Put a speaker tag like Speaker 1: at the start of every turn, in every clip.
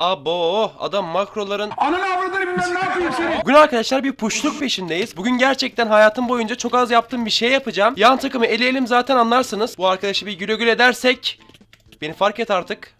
Speaker 1: Abo adam makroların
Speaker 2: Ananı avradını bilmem ne yapayım seni.
Speaker 1: Bugün arkadaşlar bir puşluk peşindeyiz. Bugün gerçekten hayatım boyunca çok az yaptığım bir şey yapacağım. Yan takımı eleyelim zaten anlarsınız. Bu arkadaşı bir güle güle dersek beni fark et artık.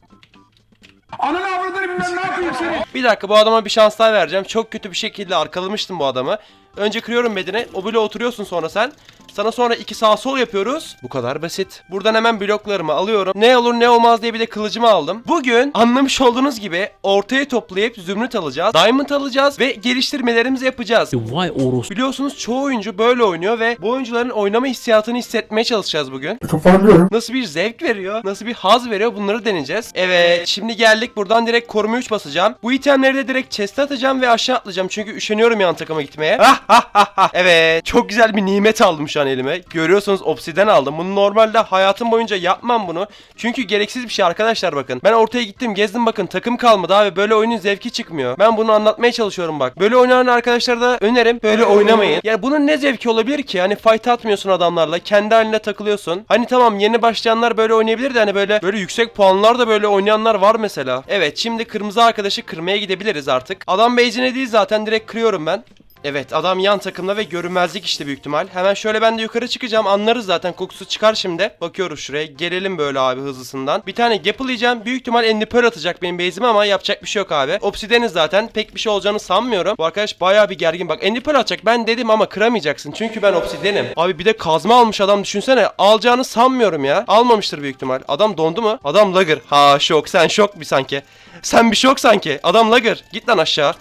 Speaker 2: Ananı avradını bilmem ne yapayım seni.
Speaker 1: Bir dakika bu adama bir şans daha vereceğim. Çok kötü bir şekilde arkalamıştım bu adamı. Önce kırıyorum bedene. O bloğa oturuyorsun sonra sen. Sana sonra iki sağ sol yapıyoruz. Bu kadar basit. Buradan hemen bloklarımı alıyorum. Ne olur ne olmaz diye bir de kılıcımı aldım. Bugün anlamış olduğunuz gibi ortaya toplayıp zümrüt alacağız. Diamond alacağız ve geliştirmelerimizi yapacağız.
Speaker 3: Vay orospu.
Speaker 1: Biliyorsunuz çoğu oyuncu böyle oynuyor ve bu oyuncuların oynama hissiyatını hissetmeye çalışacağız bugün.
Speaker 2: Toparlıyorum.
Speaker 1: Nasıl bir zevk veriyor, nasıl bir haz veriyor bunları deneyeceğiz. Evet şimdi geldik buradan direkt koruma 3 basacağım. Bu itemleri de direkt chest'e atacağım ve aşağı atlayacağım çünkü üşeniyorum yan takıma gitmeye. Ah, ah, ah, ah. evet çok güzel bir nimet aldım şu an elime. Görüyorsunuz obsiden aldım. Bunu normalde hayatım boyunca yapmam bunu. Çünkü gereksiz bir şey arkadaşlar bakın. Ben ortaya gittim gezdim bakın takım kalmadı abi böyle oyunun zevki çıkmıyor. Ben bunu anlatmaya çalışıyorum bak. Böyle oynayan arkadaşlara da önerim böyle oynamayın. Yani bunun ne zevki olabilir ki? Hani fight atmıyorsun adamlarla. Kendi haline takılıyorsun. Hani tamam yeni başlayanlar böyle oynayabilir de hani böyle böyle yüksek puanlar da böyle oynayanlar var mesela. Evet şimdi kırmızı arkadaşı kırmaya gidebiliriz artık. Adam base'ine değil zaten direkt kırıyorum ben. Evet adam yan takımda ve görünmezlik işte büyük ihtimal. Hemen şöyle ben de yukarı çıkacağım anlarız zaten kokusu çıkar şimdi. Bakıyoruz şuraya gelelim böyle abi hızlısından. Bir tane gapple Büyük ihtimal Pearl atacak benim base'ime ama yapacak bir şey yok abi. Obsideniz zaten pek bir şey olacağını sanmıyorum. Bu arkadaş bayağı bir gergin bak Pearl atacak ben dedim ama kıramayacaksın. Çünkü ben obsidenim. Abi bir de kazma almış adam düşünsene. Alacağını sanmıyorum ya. Almamıştır büyük ihtimal. Adam dondu mu? Adam lagır. Ha şok sen şok bir sanki. Sen bir şok sanki. Adam lagır. Git lan aşağı.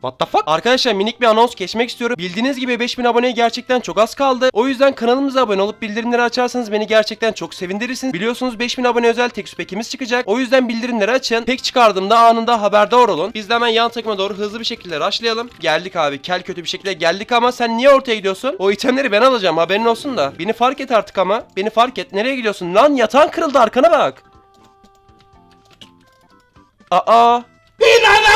Speaker 1: What the fuck? Arkadaşlar minik bir anons geçmek istiyorum. Bildiğiniz gibi 5000 aboneye gerçekten çok az kaldı. O yüzden kanalımıza abone olup bildirimleri açarsanız beni gerçekten çok sevindirirsiniz. Biliyorsunuz 5000 abone özel tekst pekimiz çıkacak. O yüzden bildirimleri açın. Pek çıkardığımda anında haberdar olun. Biz de hemen yan takıma doğru hızlı bir şekilde rushlayalım. Geldik abi. Kel kötü bir şekilde geldik ama sen niye ortaya gidiyorsun? O itemleri ben alacağım haberin olsun da. Beni fark et artık ama. Beni fark et. Nereye gidiyorsun? Lan yatağın kırıldı arkana bak. Aa. İnanamıyorum.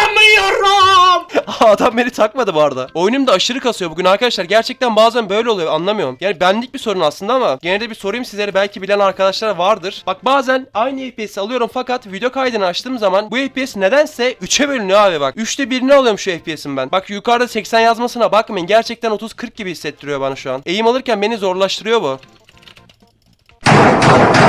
Speaker 1: Adam beni takmadı bu arada. Oyunum da aşırı kasıyor bugün arkadaşlar. Gerçekten bazen böyle oluyor anlamıyorum. Yani benlik bir sorun aslında ama gene de bir sorayım sizlere belki bilen arkadaşlar vardır. Bak bazen aynı FPS alıyorum fakat video kaydını açtığım zaman bu FPS nedense 3'e bölünüyor abi bak. 3'te 1'ini alıyorum şu FPS'in ben. Bak yukarıda 80 yazmasına bakmayın. Gerçekten 30-40 gibi hissettiriyor bana şu an. Eğim alırken beni zorlaştırıyor bu.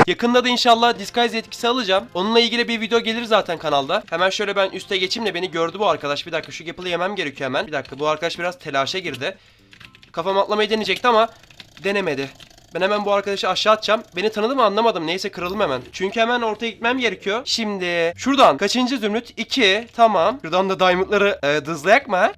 Speaker 1: Yakında da inşallah Disguise etkisi alacağım. Onunla ilgili bir video gelir zaten kanalda. Hemen şöyle ben üste geçeyim de beni gördü bu arkadaş. Bir dakika şu Gapple'ı yemem gerekiyor hemen. Bir dakika bu arkadaş biraz telaşa girdi. Kafam atlamayı deneyecekti ama denemedi. Ben hemen bu arkadaşı aşağı atacağım. Beni tanıdı mı anlamadım. Neyse kıralım hemen. Çünkü hemen ortaya gitmem gerekiyor. Şimdi şuradan kaçıncı zümrüt? 2. Tamam. Şuradan da diamondları e, dızlayak mı?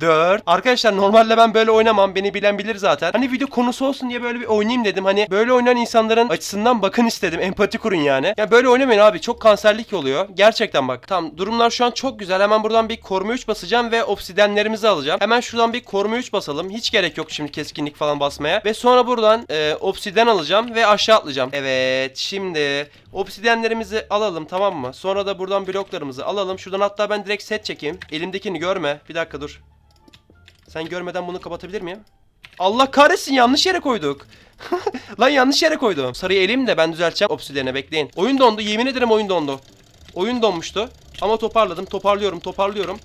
Speaker 1: 4. Arkadaşlar normalde ben böyle oynamam. Beni bilen bilir zaten. Hani video konusu olsun diye böyle bir oynayayım dedim. Hani böyle oynayan insanların açısından bakın istedim. Empati kurun yani. Ya böyle oynamayın abi. Çok kanserlik oluyor. Gerçekten bak. Tamam durumlar şu an çok güzel. Hemen buradan bir koruma 3 basacağım ve obsidenlerimizi alacağım. Hemen şuradan bir koruma 3 basalım. Hiç gerek yok şimdi keskinlik falan basmaya. Ve sonra buradan e, obsiden alacağım ve aşağı atlayacağım. Evet şimdi obsidenlerimizi alalım tamam mı? Sonra da buradan bloklarımızı alalım. Şuradan hatta ben direkt set çekeyim. Elimdekini görme. Bir dakika dur. Sen görmeden bunu kapatabilir miyim? Allah kahretsin yanlış yere koyduk. Lan yanlış yere koydum. Sarıyı eleyim de ben düzelteceğim obsidiyene bekleyin. Oyun dondu yemin ederim oyun dondu. Oyun donmuştu. Ama toparladım toparlıyorum toparlıyorum.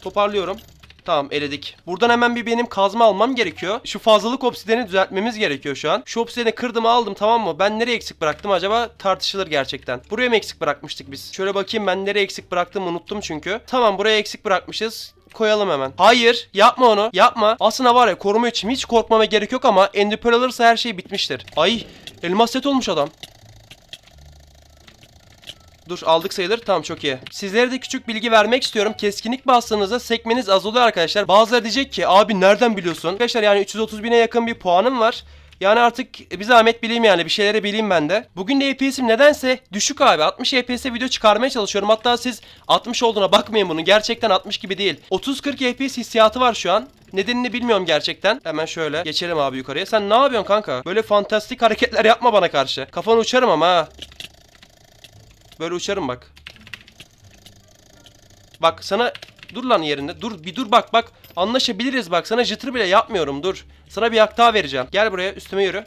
Speaker 1: Toparlıyorum. Tamam eledik. Buradan hemen bir benim kazma almam gerekiyor. Şu fazlalık obsidiyeni düzeltmemiz gerekiyor şu an. Şu obsidiyeni kırdım aldım tamam mı? Ben nereye eksik bıraktım acaba? Tartışılır gerçekten. Buraya mı eksik bırakmıştık biz? Şöyle bakayım ben nereye eksik bıraktım unuttum çünkü. Tamam buraya eksik bırakmışız koyalım hemen. Hayır yapma onu yapma. Aslında var ya koruma için hiç korkmama gerek yok ama Ender Pearl alırsa her şey bitmiştir. Ay elmas set olmuş adam. Dur aldık sayılır. Tamam çok iyi. Sizlere de küçük bilgi vermek istiyorum. Keskinlik bastığınızda sekmeniz azalıyor arkadaşlar. Bazıları diyecek ki abi nereden biliyorsun? Arkadaşlar yani 330 bine yakın bir puanım var. Yani artık bir zahmet bileyim yani bir şeyleri bileyim ben de. Bugün de FPS'im nedense düşük abi. 60 FPS'e video çıkarmaya çalışıyorum. Hatta siz 60 olduğuna bakmayın bunun. Gerçekten 60 gibi değil. 30-40 FPS hissiyatı var şu an. Nedenini bilmiyorum gerçekten. Hemen şöyle geçelim abi yukarıya. Sen ne yapıyorsun kanka? Böyle fantastik hareketler yapma bana karşı. Kafanı uçarım ama ha. Böyle uçarım bak. Bak sana dur lan yerinde. Dur bir dur bak bak. Anlaşabiliriz bak. Sana jıtır bile yapmıyorum dur. Sana bir hak daha vereceğim. Gel buraya üstüme yürü.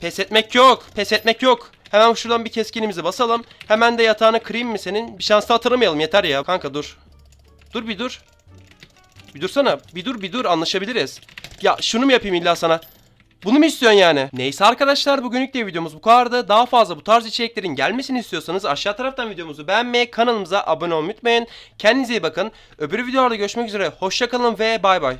Speaker 1: Pes etmek yok. Pes etmek yok. Hemen şuradan bir keskinimizi basalım. Hemen de yatağını kırayım mı senin? Bir şans daha tanımayalım yeter ya. Kanka dur. Dur bir dur. Bir dursana. Bir dur bir dur anlaşabiliriz. Ya şunu mu yapayım illa sana? Bunu mu istiyorsun yani? Neyse arkadaşlar bugünlük de videomuz bu kadardı. Daha fazla bu tarz içeriklerin gelmesini istiyorsanız aşağı taraftan videomuzu beğenmeyi, kanalımıza abone olmayı unutmayın. Kendinize iyi bakın. Öbür videolarda görüşmek üzere. Hoşçakalın ve bay bay.